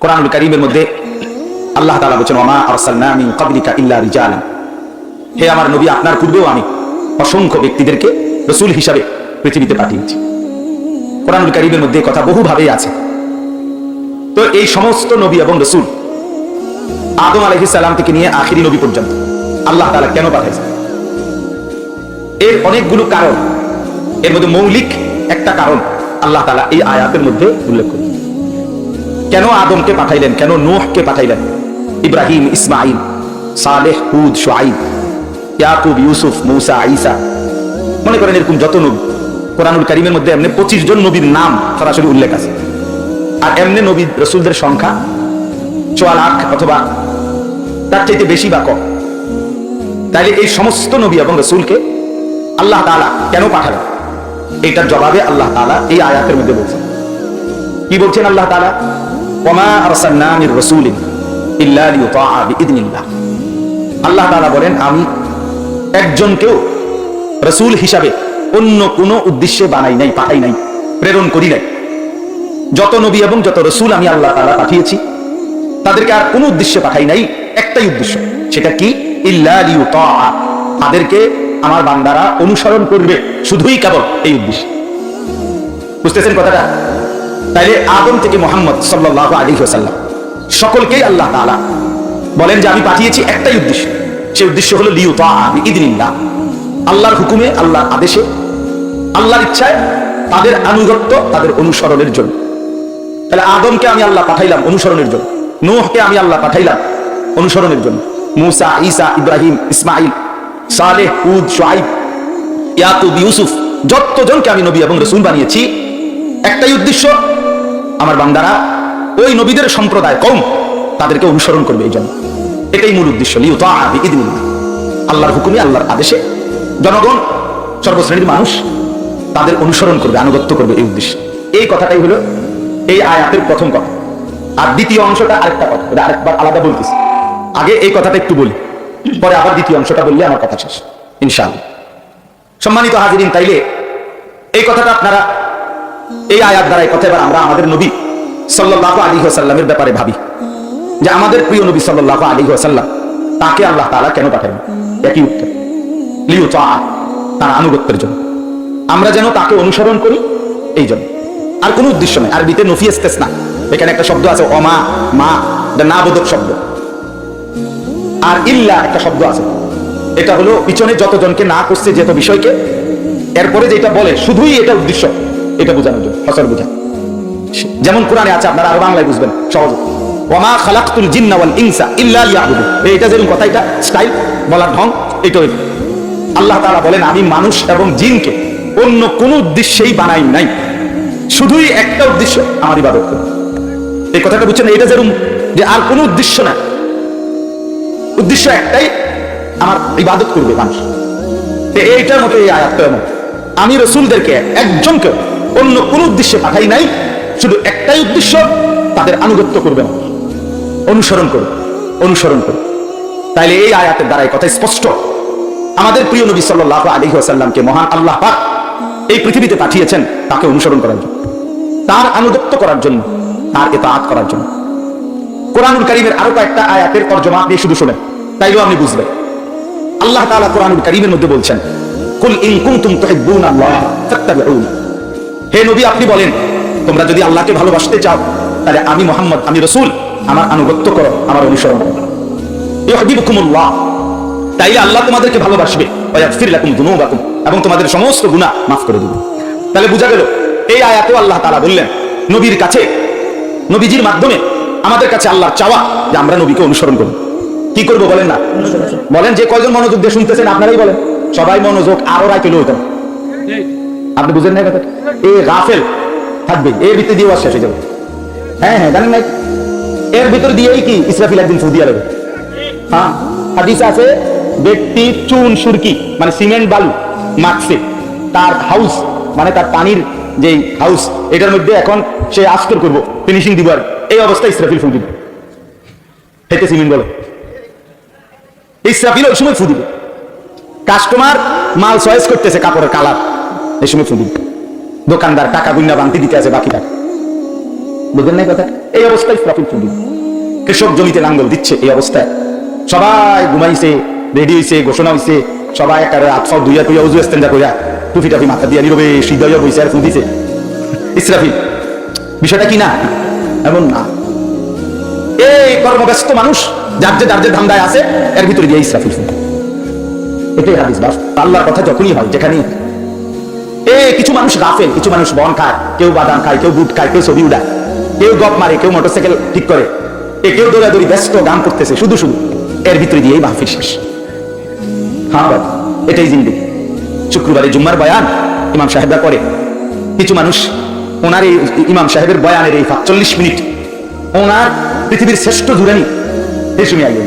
কোরআনুল করিমের মধ্যে আল্লাহ তাআলা বলেছেন ওমা আরসালনা মিন ইল্লা রিজালান। হে আমার নবী, আপনার পূর্বেও আমি অসংখ্য ব্যক্তিদেরকে রসুল হিসাবে পৃথিবীতে পাঠিয়েছি। কোরআনুল করিমের মধ্যে কথা বহুভাবেই আছে। তো এই সমস্ত নবী এবং রসুল আদম সালাম থেকে নিয়ে আখিরি নবী পর্যন্ত আল্লাহ তাআলা কেন পাঠাইছেন এর অনেকগুলো কারণ, এর মধ্যে মৌলিক একটা কারণ আল্লাহ তাআলা এই আয়াতের মধ্যে উল্লেখ করেন কেন আদমকে পাঠাইলেন? কেন নোহকে পাঠাইলেন? ইব্রাহিম ইসমাইল সালেহ, হুদ সোয়াইব ইয়াকুব, ইউসুফ, মৌসা আইসা মনে করেন এরকম যত নবী, কোরআনুল করিমের মধ্যে এমনি পঁচিশ জন নবীর নাম সরাসরি উল্লেখ আছে। আর এমনি নবী রসুলদের সংখ্যা চোয়া লাখ অথবা তার চাইতে বেশি বা কম। তাইলে এই সমস্ত নবী এবং রসুলকে আল্লাহ তাআলা কেন পাঠালেন? এটার জবাবে আল্লাহ তাআলা এই আয়াতের মধ্যে বলছেন। কি বলছেন আল্লাহ তাআলা? আল্লাহ বলেন, আমি একজনকেও হিসাবে অন্য উদ্দেশ্যে বানাই নাই, পাঠাই নাই, প্রেরণ করি নাই। যত নবী এবং যত রসুল আমি আল্লাহ তাআলা পাঠিয়েছি, তাদেরকে আর কোনো উদ্দেশ্যে পাঠাই নাই, একটাই উদ্দেশ্য, সেটা কি? তাদেরকে আমার বান্দারা অনুসরণ করবে, শুধুই কেবল এই উদ্দেশ্যে। বুঝতেছেন কথাটা? তাইলে আদম থেকে মোহাম্মদ সাল্লাহ আলী সাল্লাম সকলকেই আল্লাহ তাআলা বলেন যে আমি পাঠিয়েছি একটাই উদ্দেশ্য। সেই উদ্দেশ্য হলো লিউ ইদিনিল্লাহ আল্লাহর হুকুমে, আল্লাহর আদেশে, আল্লাহর ইচ্ছায় তাদের আনুগত্য, তাদের অনুসরণের জন্য। তাহলে আদমকে আমি আল্লাহ পাঠাইলাম অনুসরণের জন্য। নোহকে আমি আল্লাহ পাঠাইলাম অনুসরণের জন্য। মুসা, ঈসা, ইব্রাহিম ইসমাইল সালেহ উদ সোয়াইব ইয়াকুব, ইউসুফ, যতজনকে আমি নবী এবং রসুল বানিয়েছি, একটাই উদ্দেশ্য আমার বান্দারা, ওই নবীদের সম্প্রদায় কম তাদেরকে অনুসরণ করবে এই জন্য। এটাই মূল উদ্দেশ্য। আল্লাহর হুকুমে, আল্লাহর আদেশে জনগণ, সর্বশ্রেণীর মানুষ তাদের অনুসরণ করবে, আনুগত্য করবে এই উদ্দেশ্যে। এই কথাটাই হলো এই আয়াতের প্রথম কথা। আর দ্বিতীয় অংশটা আরেকটা কথা আরেকবার আলাদা বলতেছি। আগে এই কথাটা একটু বলি, পরে আবার দ্বিতীয় অংশটা বললে আমার কথা শেষ, ইনশাআল্লাহ। সম্মানিত হাজিরিন, তাইলে এই কথাটা আপনারা এই আয়াত দ্বারা এই কথা এবার আমরা আমাদের নবী সাল্লাহ আলী সাল্লামের ব্যাপারে ভাবি। যে আমাদের প্রিয় নবী সাল্লাহ আলী সাল্লাম তাকে আল্লাহ তালা কেন পাঠাবেন? একই উত্তর। লিও লিউ তার আনুগত্যের জন্য। আমরা যেন তাকে অনুসরণ করি, এই জন্য। আর কোনো উদ্দেশ্য নেই। আরবিতে নফিয়েস্তেস না এখানে একটা শব্দ আছে, অমা, মা, এটা না বোধক শব্দ। আর ইল্লা একটা শব্দ আছে। এটা হলো পিছনে যতজনকে না করছে যেত বিষয়কে, এরপরে যেটা বলে, শুধুই এটা উদ্দেশ্য। এটা বোঝানোর জন্য, ফসল বোঝা যেমন কোরআনে আছে, আপনারা আরও বাংলায় বুঝবেন, সহজ। ওমা খালাকতুল জিন্না ওয়াল ইনসা ইল্লা লিয়াবুদু এটা যেরকম কথা, এটা স্টাইল বলার ঢং এটা আল্লাহ তাআলা বলেন, আমি মানুষ এবং জিনকে অন্য কোন উদ্দেশ্যেই বানাই নাই। শুধুই একটা উদ্দেশ্য, আমার ইবাদত করে। এই কথাটা বুঝছেন এটা যেরকম যে আর কোনো উদ্দেশ্য না। উদ্দেশ্য একটাই, আমার ইবাদত করবে মানুষ। এইটার মতো এই আয়াতটা এমন আমি রসুলদেরকে একজনকে অন্য কোন উদ্দেশ্যে পাঠাই নাই, শুধু একটাই উদ্দেশ্য, তাদের আনুগত্য করবে না। অনুসরণ করবে অনুসরণ করবে তাইলে এই আয়াতের দ্বারা এই কথা স্পষ্ট। আমাদের প্রিয় নবী সাল্লাহ আলী আসাল্লামকে মহান আল্লাহ পাক এই পৃথিবীতে পাঠিয়েছেন তাকে অনুসরণ করার জন্য। তার আনুগত্য করার জন্য, তার এতাআত করার জন্য। কোরআনুল করিমের আরও কয়েকটা আয়াতের তর্জমা আপনি শুধু শুনেন, তাইলেও আপনি বুঝবেন। আল্লাহ তাআলা কোরআনুল করিমের মধ্যে বলছেন, কুল ইন কুনতুম তুহিব্বুনাল্লাহ ফাত্তাবিউন হে নবী, আপনি বলেন, তোমরা যদি আল্লাহকে ভালোবাসতে চাও, তাহলে আমি মোহাম্মদ, আমি রসুল, আমার আনুগত্য করো, আমার অনুসরণ করো। ইউহিব্বুকুমুল্লাহ। তাইলে আল্লাহ তোমাদেরকে ভালোবাসবে। এবং তোমাদের সমস্ত গুনাহ মাফ করে দিবে। তাহলে বোঝা গেল, এই আয়াতেও আল্লাহ তাআলা বললেন, নবীর কাছে, নবীজির মাধ্যমে আমাদের কাছে আল্লাহর চাওয়া যে আমরা নবীকে অনুসরণ করব। কি করব বলেন না? বলেন যে কয়জন মনোযোগ দিয়ে শুনতেছেন, আপনারাই বলেন। সবাই মনোযোগ আরও রায় পেলে হইতাম আপনি বুঝেন না কথা এ গাফেল থাকবে, এর ভিতরে দিয়ে শেষ হয়ে যাবে হ্যাঁ হ্যাঁ জানেন না এর ভিতর দিয়েই কি ইসরাফিল একদিন ফুদিয়া লাগবে হ্যাঁ হাদিস আছে, ব্যক্তি চুন, সুরকি মানে সিমেন্ট, বালু, মাখছে। তার হাউস মানে তার পানির যে হাউস, এটার মধ্যে এখন সে আস্তর করব ফিনিশিং দিব আর। এই অবস্থায় ইসরাফিল ফু দিবে হেতে সিমেন্ট বলে ইসরাফিল ওই সময় ফু দিবে কাস্টমার মাল চয়েস করতেছে কাপড়ের কালার এই সময় ফু দিবে দোকানদার টাকা গুন্না বান্তি দিতে আছে বাকি টাকা বুঝলেন না কথা? এই অবস্থায় চুল দিবে কৃষক জমিতে লাঙ্গল দিচ্ছে এই অবস্থায়। সবাই ঘুমাইছে, রেডি হইছে, ঘোষণা হইছে। সবাই একটা আটফাও দুইয়া তুইয়া উজু এস্তেঞ্জা কইরা টুফি টাফি মাথা দিয়া নীরবে সিদ্ধইয়া বইছে আর ফুল দিছে ইসরাফিল, বিষয়টা কি না? এমন না। এই কর্মব্যস্ত মানুষ, যার যে যার যে ধান্দায় আছে, এর ভিতরে দিয়ে ইসরাফিল ফুল এটাই হাদিস বাস আল্লাহর কথা যখনই হয়, যেখানেই হয়। এ কিছু মানুষ গাফেল কিছু মানুষ বন খায় কেউ বাদাম খায় কেউ বুট খায় কেউ ছবি উড়ায় কেউ গপ মারে কেউ মোটরসাইকেল ঠিক করে এ কেউ দৌড়াদৌড়ি ব্যস্ত গান করতেছে শুধু শুধু এর ভিতরে দিয়েই মাহফিল শেষ। হ্যাঁ বাবা এটাই জিন্দিগি। শুক্রবারে জুম্মার বয়ান ইমাম সাহেবরা করে। কিছু মানুষ ওনার এই ইমাম সাহেবের বয়ানের এই চল্লিশ মিনিট। ওনার পৃথিবীর শ্রেষ্ঠ জুরানি এই শুনে আগে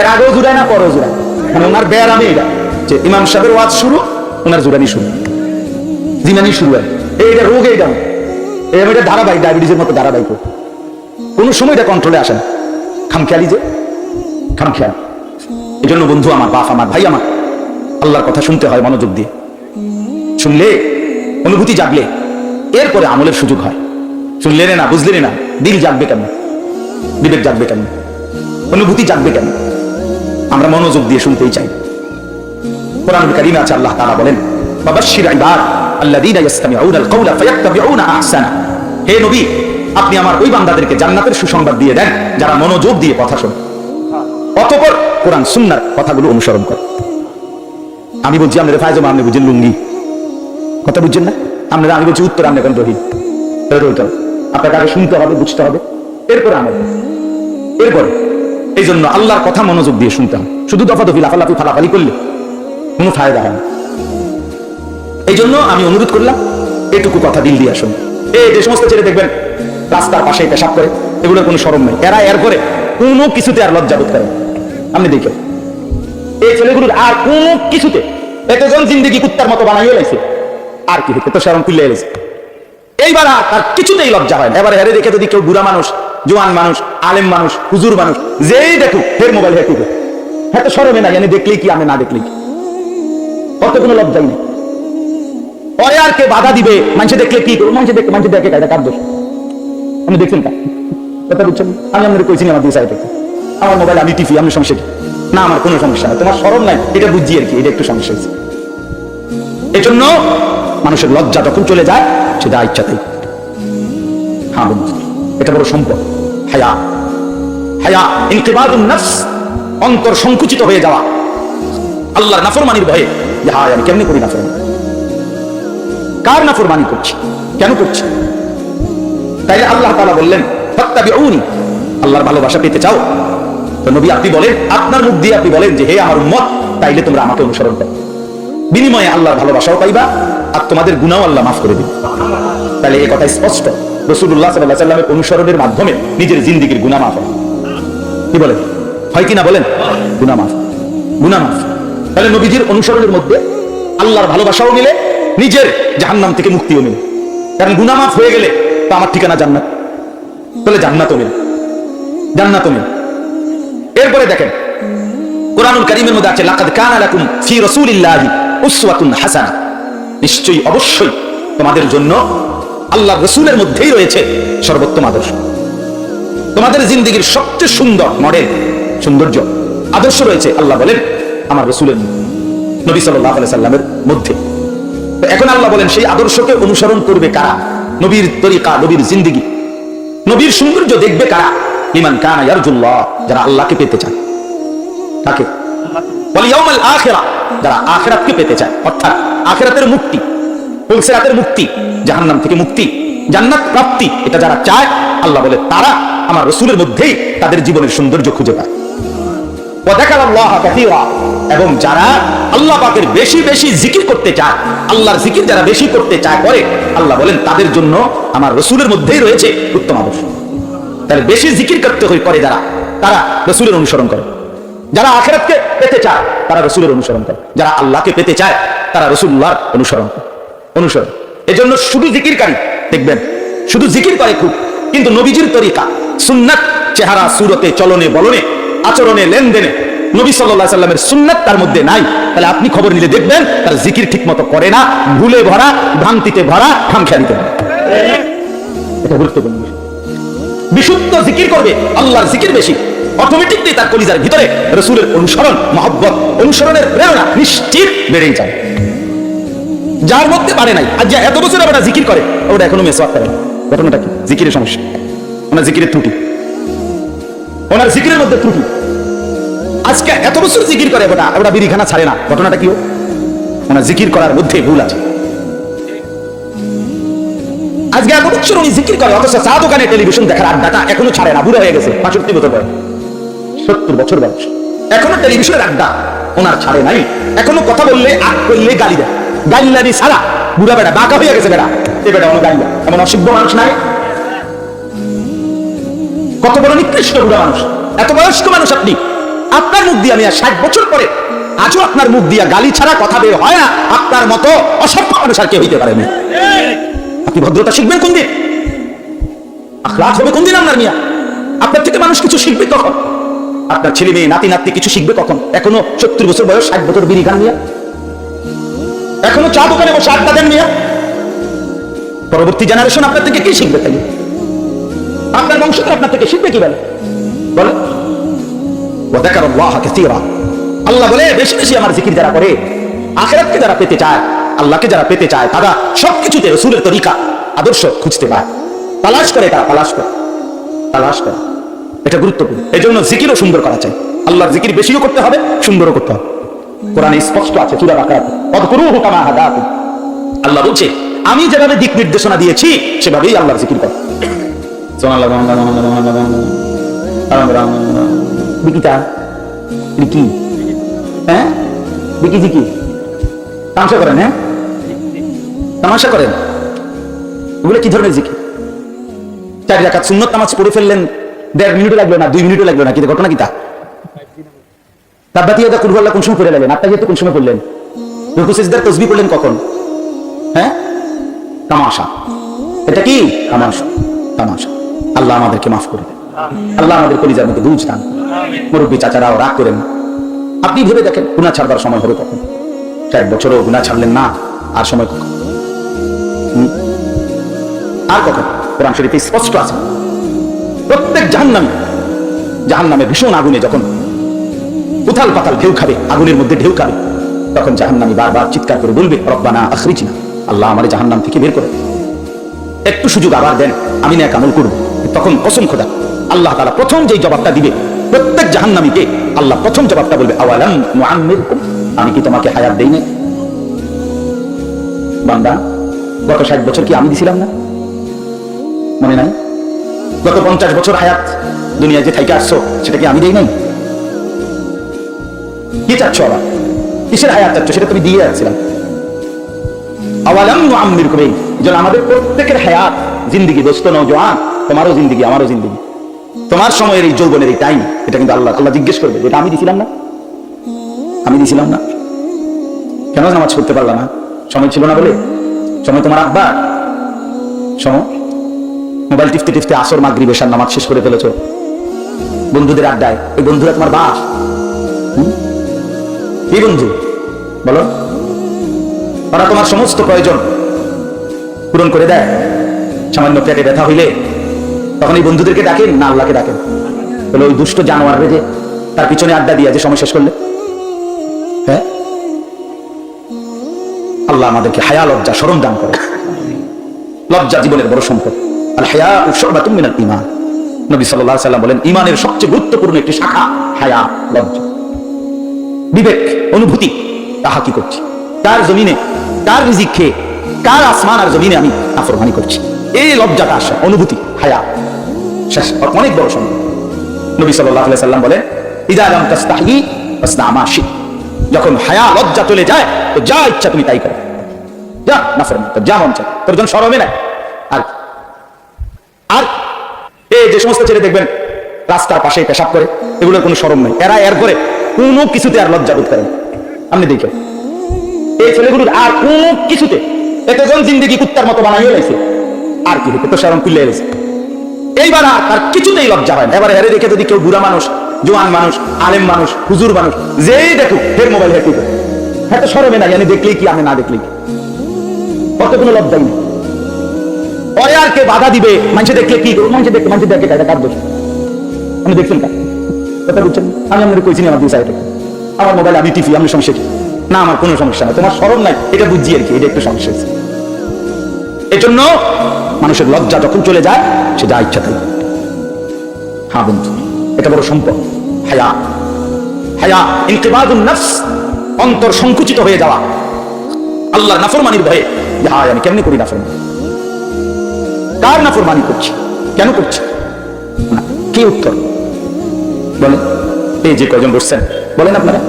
এর আগেও জুড়ায় না পরেও জুড়ায় মানে ওনার বেয়ারামে এটা যে ইমাম সাহেবের ওয়াজ শুরু ওনার জুরানি শুরু। জিমানি শুরু হয়। এইটা রোগ, এইটা এই এটা ধারাবাহিক, ডায়াবেটিসের মতো ধারাবাহিক। কোনো সময় এটা কন্ট্রোলে আসে না। খামখেয়ালি যে, খামখেয়াল। এই জন্য বন্ধু আমার, বাপ আমার, ভাই আমার, আল্লাহর কথা শুনতে হয় মনোযোগ দিয়ে। শুনলে, অনুভূতি জাগলে, এরপরে আমলের সুযোগ হয়। শুনলে না, বুঝলে না, দিল জাগবে কেন বিবেক জাগবে কেন অনুভূতি জাগবে কেন আমরা মনোযোগ দিয়ে শুনতেই চাই। কোরআন কারিমে আছে, আল্লাহ তাআলা বলেন, বাবাশশির ইবাদ। হে নবী, আপনি আমার ওই বান্দাদেরকে জান্নাতের সুসংবাদ দিয়ে দেন, যারা মনোযোগ দিয়ে কথা কোরআন সুন্নাহর কথাগুলো অনুসরণ আমি বলছি আপনি লুঙ্গি। কথা বুঝছেন না? আমি বলছি, উত্তর আপনি রহিত আপনাকে আগে শুনতে হবে, বুঝতে হবে। এরপরে আমার এরপরে এই জন্য আল্লাহর কথা মনোযোগ দিয়ে শুনতে হবে। শুধু দফা দফি লাফালাফি, ফালাফালি করলে কোনো ফায়দা হয় না। এই জন্য আমি অনুরোধ করলাম, এটুকু কথা দিল দিয়ে আসুন। এই যে সমস্ত ছেলে দেখবেন, রাস্তার পাশে পেশাব করে, এগুলোর কোনো সরম নেই। এরা এর করে কোনো কিছুতে আর লজ্জা বোধ করে আপনি দেখেন এই ছেলেগুলোর আর কোনো কিছুতে এতজন জিন্দিগি কুত্তার মতো বানাইও লাইছে। আর কি হইতে, তো সেরকম খুললে এলেছে এইবার আর তার কিছুতেই লজ্জা হয় না। এবার হেরে দেখে যদি কেউ বুড়া মানুষ, জোয়ান মানুষ, আলেম মানুষ, হুজুর মানুষ, যেই দেখুক ফের মোবাইল হেঁটে হ্যাঁ তো সরমে না জানি দেখলেই কি, আমি না দেখলেই কি? কত কোনো লজ্জাই নেই। পরে আর কে বাধা দিবে, মানুষে দেখলে কি করব? মানুষে দেখে মানুষে দেখে এটা কার দোষ? আপনি দেখছেন কা? কথা বুঝছেন? আমি আপনার কইছি আমার দুই সাইডে আমার মোবাইল আমি টিপি, আমি সমস্যা কি? না, আমার কোনো সমস্যা নাই তোমার সরম নাই, এটা বুঝছি আর কি, এটা একটু সমস্যা হয়েছে। এজন্য মানুষের লজ্জা যখন চলে যায়, সে যা ইচ্ছা তাই হ্যাঁ বন্ধু, এটা বড় সম্পদ। হায়া। হায়া, ইনকিবাদুন নফস, অন্তর সংকুচিত হয়ে যাওয়া। আল্লাহর নাফরমানির ভয়ে। যে হায়, আমি কেমনি করি নাফরমানি? কার নাফরমানি করছি? কেন করছি? তাই আল্লাহ তাআলা বললেন, ফাত্তাবিউনি, আল্লাহর ভালোবাসা পেতে চাও? তো নবী আপনি বলেন, আপনার মুখ দিয়ে আপনি বলেন যে, হে আমার উম্মত, তাইলে তোমরা আমাকে অনুসরণ করো। বিনিময়ে আল্লাহর ভালোবাসাও পাইবা, আর তোমাদের গুনাও আল্লাহ মাফ করে দিবে। তাহলে এই কথা স্পষ্ট। রসুল্লাহ সাল্লাহ সাল্লামের অনুসরণের মাধ্যমে নিজের জিন্দিগির গুনা মাফ হয়। কি বলেন? হয় কিনা বলেন? গুনা মাফ। গুনা মাফ। তাহলে নবীজির অনুসরণের মধ্যে আল্লাহর ভালোবাসাও মিলে নিজের জাহান্নাম থেকে মুক্তিও মিলে কারণ গুনা মাফ হয়ে গেলে তো আমার ঠিকানা জান্নাত। তাহলে জান্নাতও মিলে জান্নাতও মিলে এরপরে দেখেন, কোরআনুল কারীমের মধ্যে আছে, লাকাদ কানা লাকুম ফি রাসূলিল্লাহি উসওয়াতুন হাসানা। নিশ্চয়ই, অবশ্যই তোমাদের জন্য আল্লাহ রসুলের মধ্যেই রয়েছে সর্বোত্তম আদর্শ। তোমাদের জিন্দিগির সবচেয়ে সুন্দর মডেল, সৌন্দর্য, আদর্শ রয়েছে, আল্লাহ বলেন, আমার রসুলের নবী সাল্লাহ সাল্লামের মধ্যে। এখন আল্লাহ বলেন, সেই আদর্শকে অনুসরণ করবে কারা? নবীর তরিকা, নবীর জিন্দিগি। নবীর সৌন্দর্য দেখবে কারা? ইমান কানা ইয়ারজুল্লাহ, যারা আল্লাহকে পেতে চায়। কাকে? বলে ইয়াউমাল আখিরা, যারা আখিরাতকে পেতে চায়। অর্থাৎ আখিরাতের মুক্তি। পুলসিরাতের মুক্তি, জাহান্নাম থেকে মুক্তি, জান্নাত প্রাপ্তি, এটা যারা চায়, আল্লাহ বলে, তারা আমার রসুলের মধ্যেই তাদের জীবনের সৌন্দর্য খুঁজে পায়। এবং যারা আল্লাহ পাকের বেশি বেশি জিকির করতে চায়, আল্লাহর জিকির যারা বেশি করতে চায় করে, আল্লাহ বলেন, তাদের জন্য আমার রসুলের মধ্যেই রয়েছে উত্তম আদর্শ। তাহলে বেশি জিকির করতে হয়ে করে যারা, তারা রসুলের অনুসরণ করে। যারা আখেরাতকে পেতে চায়, তারা রসুলের অনুসরণ করে। যারা আল্লাহকে পেতে চায়, তারা রসুল্লাহর অনুসরণ অনুসরণ। এজন্য শুধু জিকিরকারী, দেখবেন, শুধু জিকির করে খুব, কিন্তু নবীজির তরিকা, সুন্নাত, চেহারা, সুরতে, চলনে, বলনে আচরণে লেনদেনে নবী সাল্লাহ সাল্লামের সুন্নাত তার মধ্যে নাই। তাহলে আপনি খবর নিলে দেখবেন, তার জিকির ঠিক মতো করে না, ভুলে ভরা, ভ্রান্তিতে ভরা খামখেয়ালিতে ভরা এটা গুরুত্বপূর্ণ বিশুদ্ধ জিকির করবে, আল্লাহর জিকির বেশি। অটোমেটিকলি তার কলিজার ভিতরে রসুলের অনুসরণ, মহব্বত, অনুসরণের প্রেরণা নিশ্চিত বেড়েই যায়। যার মধ্যে পারে নাই আজ যে এত বছর আমরা জিকির করে, ওটা এখনও মেসওয়াক করে ঘটনাটা কি? জিকিরের সমস্যা। ওনার জিকিরের ত্রুটি। ওনার জিকিরের মধ্যে ত্রুটি। আজকে এত বছর জিকির করে ওটা ওটা বিড়িখানা ছাড়ে না। ঘটনাটা কি? ওনার জিকির করার মধ্যে ভুল আছে। আজকে এত বছর উনি জিকির করে, অথচ চা দোকানে টেলিভিশন দেখার আড্ডাটা এখনও ছাড়ে না, বুড়ো হয়ে গেছে পাঁচষট্টি বছর বয়স। সত্তর বছর বয়স। এখনও টেলিভিশনের আড্ডা ওনার ছাড়ে নাই। এখনও কথা বললে আগ করলে গালি দেয়। গালিলানি ছাড়া বুড়া বেড়া বাঁকা হয়ে গেছে বেড়া এ বেড়া অন্য গালি। এমন অসভ্য মানুষ নাই। কত বড় নিকৃষ্ট বুড়া মানুষ। এত বয়স্ক মানুষ আপনি। আপনার মুখ দিয়ে আমি আর ষাট বছর পরে আজও আপনার মুখ দিয়া গালি ছাড়া কথা বের হয় না। আপনার মতো অসভ্য মানুষ আর কেউ হইতে পারেনি। আপনি ভদ্রতা শিখবেন কোন দিন? আখলাখ হবে কোন দিন আপনার মিয়া? আপনার থেকে মানুষ কিছু শিখবে কখন? আপনার ছেলে মেয়ে, নাতি নাতি কিছু শিখবে কখন? এখনও সত্তর বছর বয়স, ষাট বছর বিড়ি গান মিয়া? এখনও চা দোকানে বসে আড্ডা দেন মিয়া? পরবর্তী জেনারেশন আপনার থেকে কি শিখবে তাই আপনার বংশধর আপনার থেকে শিখবে কি বলে। বলেন ওয়াদাকার আল্লাহ আল্লাহ বলে, বেশি বেশি আমার জিকির যারা করে, আখেরাতকে যারা পেতে চায়, আল্লাহকে যারা পেতে চায়, তারা সবকিছুতে রসুলের তরিকা, আদর্শ খুঁজতে পায় তালাশ করে তারা, তালাশ করে। তালাশ করে। এটা গুরুত্বপূর্ণ। এই জন্য জিকিরও সুন্দর করা চাই। আল্লাহর জিকির বেশিও করতে হবে, সুন্দরও করতে হবে। কোরআনে স্পষ্ট আছে চূড়া বাকাত অতকুরুহু কামা হাদা আল্লাহ বলছে, আমি যেভাবে দিক নির্দেশনা দিয়েছি, সেভাবেই আল্লাহর জিকির করো। সুবহানাল্লাহ, সুবহানাল্লাহ, সুবহানাল্লাহ, সুবহানাল্লাহ, সুবহানাল্লাহ। বিকিটা এটা কি? হ্যাঁ? বিকি জিকি তামাশা করেন হ্যাঁ? তামাশা করেন? ওগুলো কি ধরনের জিকির চার রাকাত সুন্নত নামাজ পড়ে ফেললেন দেড় মিনিটও লাগল না দুই মিনিটও লাগল না কিন্তু ঘটনা কি তা? তাব্বাতি ইয়াদা কুরহু আল্লাহ কোন সময় পড়ে লাগলেন আপনাকে তো কোন সময় পড়লেন? রুকুসিজদার তসবি পড়লেন কখন? হ্যাঁ? তামাশা। এটা কি? তামাশা তামাশা। আল্লাহ আমাদেরকে মাফ করে দেন। আল্লাহ আমাদের কলিজার মধ্যে বুঝ দান মুরব্বী চাচারাও রাগ করেন। আপনি ভেবে দেখেন, গুণা ছাড়বার সময় হবে কখন? ষাট বছরও গুণা ছাড়লেন না, আর সময় কখন? আর কখন? কোরআন শরীফে স্পষ্ট আছে। প্রত্যেক জাহান্নামে জাহান্নামে ভীষণ আগুনে যখন উথাল পাতাল ঢেউ খাবে, আগুনের মধ্যে ঢেউ খাবে, তখন জাহান্নামী বারবার চিৎকার করে বলবে, রব্বানা আখরিজিনা। আল্লাহ আমার জাহান্নাম থেকে বের করে একটু সুযোগ আবার দেন, আমি না আমল করব। তখন কসম খোদা, আল্লাহ তাআলা প্রথম যেই জবাবটা দিবে, প্রত্যেক জাহান্নামীকে আল্লাহ প্রথম জবাবটা বলবে আমি কি তোমাকে হায়াত দেই না বান্দা, গত ষাট বছর কি আমি দিছিলাম না? মনে নাই? গত পঞ্চাশ বছর হায়াত দুনিয়ায় যে থাইকে আসছো, সেটা কি আমি দেই নাই? কি চাচ্ছ আবার? কিসের হায়াত চাচ্ছ? সেটা তুমি দিয়ে যাচ্ছিলাম। আওয়ালাম আম্মির কবে যেন আমাদের প্রত্যেকের হায়াত, জিন্দিগি, দোস্ত নজওয়ান তোমারও জিন্দিগি, আমারও জিন্দিগি। তোমার সময়ের এই যৌবনের এই টাইম এটা কিন্তু আল্লাহ আল্লাহ জিজ্ঞেস করবে এটা আমি দিছিলাম না? আমি দিছিলাম না? কেন নামাজ পড়তে পারলাম না? সময় ছিল না বলে? সময় তোমার আব্বা? সময় মোবাইল টিপতে টিপতে আসর মাগরি বেশার নামাজ শেষ করে ফেলেছো। বন্ধুদের আড্ডায় ওই বন্ধুরা তোমার বাস? কি বন্ধু? বলো। ওরা তোমার সমস্ত প্রয়োজন পূরণ করে দেয়। সামান্য পেটে ব্যথা হইলে তখন এই বন্ধুদেরকে ডাকেন, না আল্লাহকে ডাকেন। বলে ওই দুষ্ট জানোয়ার বেজে তার পিছনে আড্ডা দিয়ে যে সময় শেষ করলে। হ্যাঁ? আল্লাহ আমাদেরকে হায়া, লজ্জা সরম দান করে। লজ্জা জীবনের বড় সম্পদ। আল হায়া উৎসর্বাতুম মিনাল ইমান নবী আলাইহি সাল্লাম বলেন ইমানের সবচেয়ে গুরুত্বপূর্ণ একটি শাখা হায়া, লজ্জা। বিবেক, অনুভূতি, তাহা কি করছি? কার জমিনে, কার রিজিক খেয়ে, কার আসমান আর জমিনে আমি নাফরমানি করছি? এই লজ্জাটা আসে, অনুভূতি, হায়া। শেষ। অনেক বড় সম্পদ। নবী আলাইহি সাল্লাম বলেন, ইদা লাম তাস্তাহি যখন হায়া লজ্জা চলে যায়, তো যা ইচ্ছা তুমি তাই করো। যা নাফরমান তোর যা মন তোর সরমে আর আর যে সমস্ত ছেলে দেখবেন, রাস্তার পাশে পেশাব করে, এগুলোর কোনো সরম নেই। এরা এর করে কোনো কিছুতে আর লজ্জা বোধ করে আপনি দেখে এই ছেলেগুলোর আর কোনো কিছুতে এতজন জিন্দিগি কুত্তার মতো বানাইও লাইছে। আর কি হইতে? তো সেরকম খুললে গেছে এইবার আর তার কিছুতেই লজ্জা হয় না। এবারে হেরে দেখে যদি কেউ বুড়া মানুষ, জোয়ান মানুষ, আলেম মানুষ, হুজুর মানুষ, যেই দেখুক, ফের মোবাইল হেঁটে হ্যাঁ তো সরমে নাই আমি দেখলেই কি, আমি না দেখলেই কি। কত কোনো লজ্জাই নেই। পরে আর কে বাধা দিবে? মানুষে দেখলে কি মানুষে দেখে মানুষে দেখে কার দোষ? আপনি দেখছেন কার কথা বুঝছেন? আমি আপনাদের কইছি আমার দুই সাইডে আমার মোবাইল আমি টিভি আমি সমস্যা কি? না, আমার কোনো সমস্যা না তোমার স্মরণ নাই। এটা বুঝছি আর কি, এটা একটু সমস্যা এজন্য মানুষের লজ্জা যখন চলে যায়, সে যা ইচ্ছা তাই। হ্যাঁ বন্ধু, এটা বড় সম্পদ। হায়া। হায়া, ইনকিবাদুন নফস, অন্তর সংকুচিত হয়ে যাওয়া। আল্লাহর নাফরমানির ভয়ে। হায়, আমি কেমনি করি নাফরমানি? কার নাফরমানি করছি? কেন করছি? কি উত্তর? বলেন। এই যে কয়জন বসছেন, বলেন আপনারা।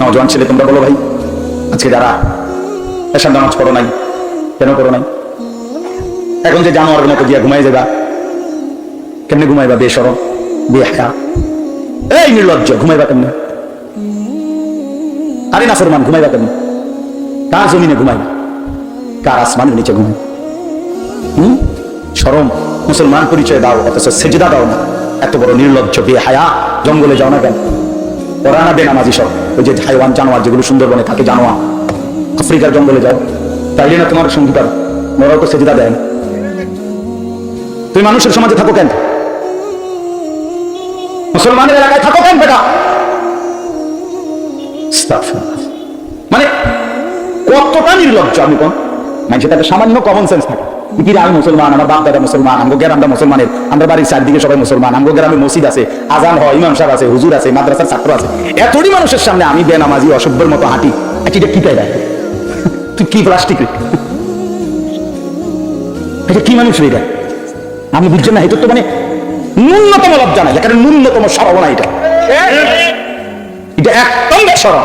নজওয়ান ছেলে, তোমরা বলো ভাই। আজকে যারা এসার নামাজ পড়ো নাই, কেন করো নাই? এখন যে জানোয়ারের মতো গিয়া ঘুমাই যাবা, কেমনে ঘুমাইবা বেসরম বেহায়া? এই নির্লজ্জ, ঘুমাইবা কেমনে? আরে না ফরমান ঘুমাইবা কেমনে? কার জমিনে ঘুমাইবা? কার আসমানের নিচে ঘুমাই হুম? সরম মুসলমান পরিচয় দাও, অথচ সেজদা দাও না। এত বড় নির্লজ্জ, বেহায়া, জঙ্গলে যাও না কেন? ওরা না বেনামাজি সব। ওই যে হাইওয়ান জানোয়ার যেগুলো সুন্দরবনে থাকে, জানোয়ার। আফ্রিকার জঙ্গলে যাও। তাইলে না তোমার সঙ্গীতার ওরাও তো সেজদা দেয় না। তুমি মানুষের সমাজে থাকো কেন? মুসলমানের এলাকায় থাকো কেন বেটা? মানে কতটা নির্লজ্জ আমি কোন? মানুষের একটা সামান্য কমন সেন্স থাকে। কি আমি মুসলমান? আমার বাপ দাদা মুসলমান, আমগো গ্রামটা মুসলমানের, আমরা বাড়ির চারদিকে সবাই মুসলমান, আমগো গ্রামে মসজিদ আছে, আজান হয়, ইমাম সাহেব আছে, হুজুর আছে, মাদ্রাসার ছাত্র আছে। এতটি মানুষের সামনে আমি বেনামাজি, অসভ্যের মতো হাঁটি। এটা কি তাই তুই কি প্লাস্টিক এটা কি মানুষ রে আমি বুঝছেন না, এটা তো মানে ন্যূনতম লজ্জা নাই কারণ ন্যূনতম সরব না এটা। এটা একদম বেসরম,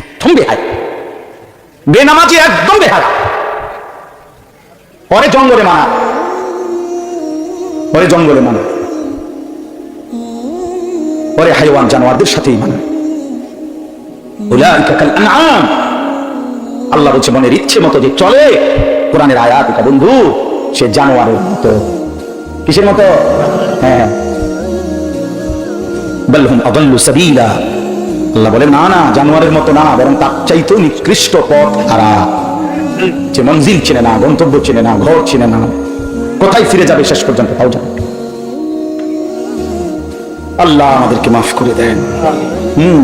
একদম বেহায়। বেনামাজি একদম বেহারা পরে জঙ্গলে মানা, পরে জঙ্গলে মানা, পরে হাইওয়ান জানোয়ারদের সাথেই মানা। আল্লাহ বলছে মনের ইচ্ছে মতো যে চলে, কোরআনের আয়াত বন্ধু। সে জানোয়ারের মতো কিসের মতো হ্যাঁ বলহুম আদল্লু সাবিলা আল্লাহ বলে না না জানোয়ারের মতো না বরং তার চাইতেও নিকৃষ্ট পথ হারা যে মঞ্জিল চিনে না গন্তব্য চিনে না ঘর চিনে না কোথায় ফিরে যাবে শেষ পর্যন্ত তাও জানে না। আল্লাহ আমাদেরকে মাফ করে দেন হুম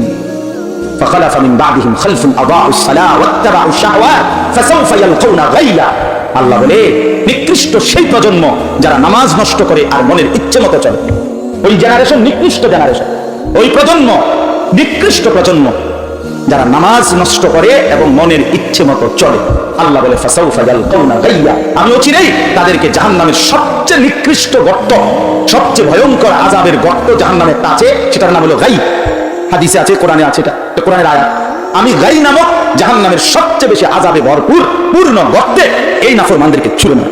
فخلف من بعدهم خلف اضاعوا الصلاه واتبعوا الشهوات فسوف يلقون غيا আল্লাহ বলে নিকৃষ্ট সেই প্রজন্ম যারা নামাজ নষ্ট করে আর মনের ইচ্ছে মতো চলে। ওই জেনারেশন নিকৃষ্ট জেনারেশন ওই প্রজন্ম নিকৃষ্ট প্রজন্ম যারা নামাজ নষ্ট করে এবং মনের ইচ্ছে মতো চলে। আল্লাহ বলে আমি অচিরেই তাদেরকে জাহান্নামের সবচেয়ে নিকৃষ্ট গর্ত, সবচেয়ে ভয়ঙ্কর আযাবের গর্ত জাহান্নামের আছে সেটার নাম হলো গাই হাদিসে আছে, কোরআনে আছে এটা। কোরআনের আয়াত। আমি গাই নামক জাহান্নামের সবচেয়ে বেশি আযাবে ভরপুর পূর্ণ গর্তে এই নাফরমানদেরকে ছুড়ে না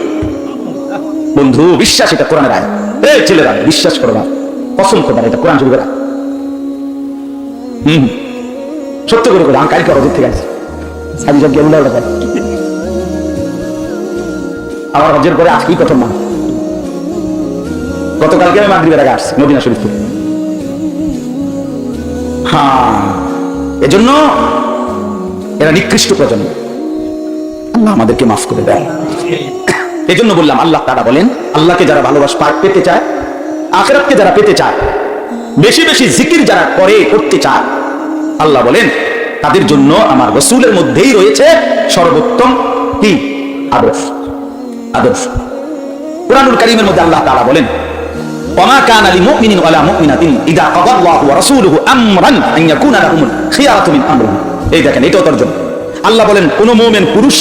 বন্ধু, বিশ্বাস এটা কোরআনের আয়াত। এই ছেলেরা, বিশ্বাস করো না। কসম খোদা এটা কোরআন শরীফের। হুম। সত্য করে করে আমি কালকে অজিত থেকে সব। আমার হজের পরে আজকেই প্রথম না গতকালকে আমি আগে আসছি শরীফ হ্যাঁ। এজন্য এরা নিকৃষ্ট প্রজন্ম। আল্লাহ আমাদেরকে মাফ করে দেয় এই জন্য বললাম, আল্লাহ তারা বলেন, আল্লাহকে যারা ভালোবাস পেতে চায়, আখেরাতকে যারা পেতে চায়, বেশি বেশি জিকির যারা করে, করতে চায়, আল্লাহ বলেন, তাদের জন্য আমার রসুলের মধ্যেই রয়েছে সর্বোত্তম কি? আদর্শ। আদর্শ। কোরআনুল কারীমের মধ্যে আল্লাহ তারা বলেন وما كان لمؤمن ولا مؤمنة إذا قضى الله ورسوله أمرا أن يكون لهم الخيارة من أمرهم এই দেখেন এটাও তর্জমা আল্লাহ বলেন কোন মোমেন পুরুষ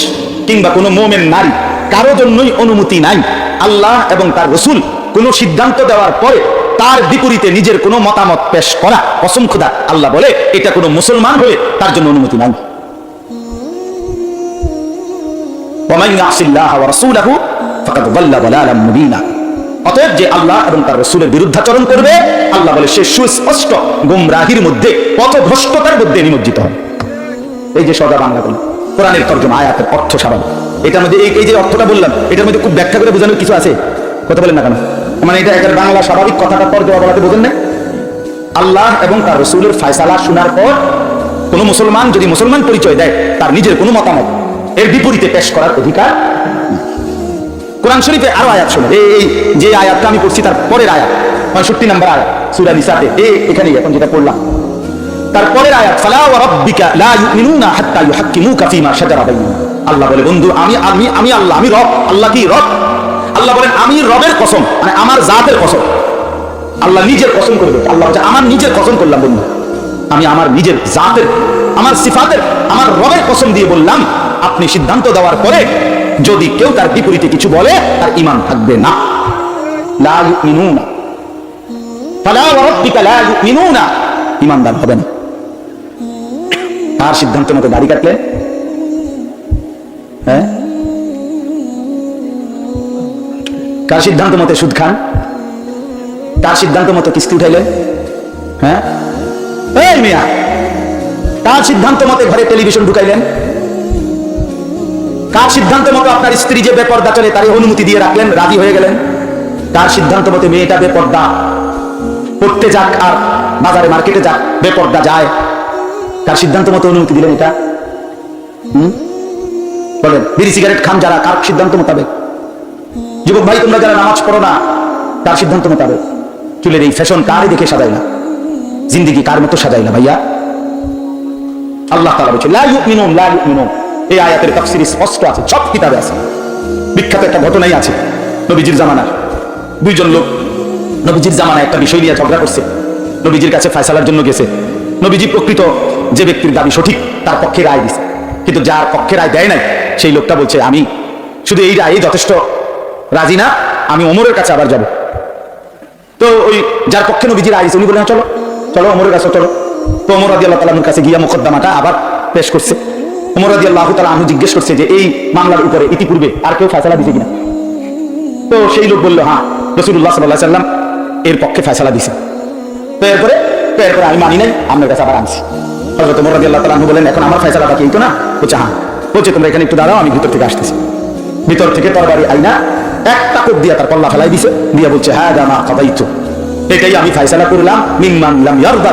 কিংবা কোন মোমেন নারী কারো জন্যই অনুমতি নাই আল্লাহ এবং তার রসুল কোন সিদ্ধান্ত দেওয়ার পরে তার বিপরীতে নিজের কোনো মতামত পেশ করা কসম খোদা আল্লাহ বলে এটা কোনো মুসলমান হলে তার জন্য অনুমতি নাই ومن يعص الله ورسوله فقد ضل ضلالا مبينا অতএব যে আল্লাহ এবং তার রসুলের বিরুদ্ধাচরণ করবে, আল্লাহ বলে সে সুস্পষ্ট গুমরাহির মধ্যে, পথভ্রষ্টতার মধ্যে নিমজ্জিত হবে। এই যে সদা বাংলা বলি, কোরআনের তর্জমা, আয়াতের অর্থ স্বাভাবিক এটার মধ্যে এই যে অর্থটা বললাম, এটার মধ্যে খুব ব্যাখ্যা করে বোঝানোর কিছু আছে? কথা বলেন না কেন? মানে এটা একের বাংলা স্বাভাবিক কথাটা তর্জমা বলাতে বোঝেন না? আল্লাহ এবং তার রসুলের ফায়সালা শোনার পর কোনো মুসলমান যদি মুসলমান পরিচয় দেয়, তার নিজের কোনো মতামত, এর বিপরীতে পেশ করার অধিকার। কোরআন শরীফে আরও আয়াত শোনো। এই যে আয়াতটা আমি পড়ছি তার পরের আয়াত পঁয়ষট্টি নম্বর আয়াত সুরা নিসাতে। এ এখানেই এখন যেটা পড়লাম। তারপরের আয়াত ফালা ওয়া রাব্বিকা লা ইউমিনুনা হাত্তা ইউহাক্কিমুকা শাজারা বাইনাহুম আল্লাহ বলে বন্ধু আমি আমি আমি আল্লাহ আমি রব আল্লাহ কি রব? আল্লাহ বলেন আমি রবের কসম মানে আমার জাতের কসম। আল্লাহ নিজের কসম করে দেবে আল্লাহ বলছে, আমার নিজের কসম করলাম বন্ধু। আমি আমার নিজের জাতের আমার সিফাতের আমার রবের কসম দিয়ে বললাম আপনি সিদ্ধান্ত দেওয়ার পরে যদি কেউ তার বিপরীতে কিছু বলে, তার ইমান থাকবে না। লা ইউমিনুনা। ফালা ওয়া রাব্বিকা লা ইউমিনুনা। ইমানদার হবে না। তার সিদ্ধান্ত মতো দাড়ি হ্যাঁ? কার সিদ্ধান্ত মতে সুদ খান? তার সিদ্ধান্ত মতো কিস্তি উঠাইলে? হ্যাঁ? এই মিয়া, তার সিদ্ধান্ত মতে ঘরে টেলিভিশন ঢুকাইলেন? কার সিদ্ধান্ত মতো আপনার স্ত্রী যে বেপর্দা চলে তার অনুমতি দিয়ে রাখলেন? রাজি হয়ে গেলেন? তার সিদ্ধান্ত মতে মেয়েটা বেপর্দা। পড়তে যাক আর বাজারে মার্কেটে যাক, বেপর্দা যায়। কার সিদ্ধান্ত মতো অনুমতি দিলেন এটা? হুম? বলেন, বিড়ি সিগারেট খান যারা, কার সিদ্ধান্ত মোতাবেক? যুবক ভাই, তোমরা যারা নামাজ পড়ো না, তার সিদ্ধান্ত মোতাবেক। চুলের এই ফ্যাশন কারই দেখে সাজাই না? জিন্দিগি কার মতো সাজাই না ভাইয়া? আল্লাহ তালা বলছে লা ইউমিনুন লা ইউমিনুন। এই আয়াতের তাফসীর স্পষ্ট আছে, সব কিতাবে আছে। বিখ্যাত একটা ঘটনাই আছে নবীজির জামানার। দুইজন লোক নবীজির জামানায় একটা বিষয় নিয়ে ঝগড়া করছে, নবীজির কাছে ফয়সালার জন্য গেছে। নবীজি প্রকৃত যে ব্যক্তির দাবি সঠিক, তার পক্ষে রায় দিছে। কিন্তু যার পক্ষে রায় দেয় নাই, সেই লোকটা বলছে, আমি শুধু এই রায় যথেষ্ট। রাজি না, আমি ওমরের কাছে আবার যাব। তো ওই যার পক্ষে নবীজি রায় দিছে, উনি বললেন চলো। চলো, ওমরের কাছে চলো। তো ওমর রাদি আল্লাহ তালার কাছে গিয়া মোকদ্দমাটা আবার পেশ করছে। রাদি আল্লাহ তালা আমি জিজ্ঞেস করছে যে, এই মামলার উপরে ইতিপূর্বে আর কেউ ফয়সালা দিছে কিনা? তো সেই লোক বলল হ্যাঁ রসুল্লাহ সাল্লাহ সাল্লাম এর পক্ষে ফয়সালা দিছে তো এরপরে তো এরপরে আমি মানি নাই, আপনার কাছে আবার আনছি। হজরত আল্লাহ বলেন, এখন আমার না? বলছে হ্যাঁ। বলছে, তোমরা এখানে একটু দাঁড়াও, আমি ভিতর থেকে আসতেছি। ভিতর থেকে তরবারি আইনা একটা কোপ দিয়া তার পল্লা ফেলাই দিছে, দিয়া বলছে হ্যাঁ দামা কাদাইতু। এটাই আমি ফাইসালা করলাম, মিম্মান লাম ইয়ারদা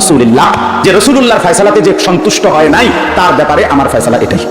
রাসূলিল্লাহ। যে রসুল্লাহর ফায়সালাতে যে সন্তুষ্ট হয় নাই তার ব্যাপারে আমার ফায়সালা এটাই।